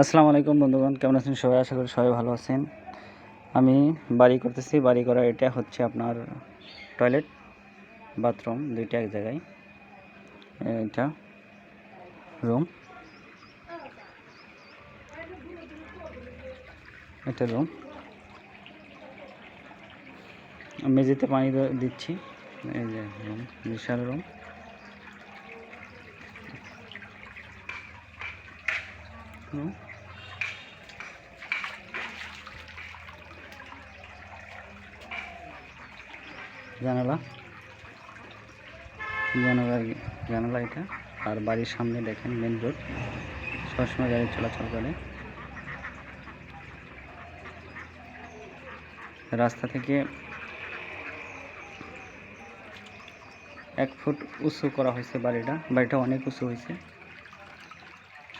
আসসালামু আলাইকুম বন্ধুগণ, কেমন আছেন সবাই? আশা করি সবাই ভালো আছেন। আমি বাড়ি করতেছি, বাড়ি করা এটা হচ্ছে আপনার টয়লেট বাথরুম দুইটা এক জায়গায়। এটা রুম এটা রুম মেঝেতে পানি দিচ্ছি, এই যে রুম বিশাল রুম রুম জানালা। জানালা জানালা এটা। আর বাড়ির সামনে দেখেন মেন রোড সবসময় গাড়ি চলাচল করে। রাস্তা থেকে এক ফুট উঁচু করা হয়েছে বাড়িটা। বাড়িটা অনেক উঁচু হয়েছে।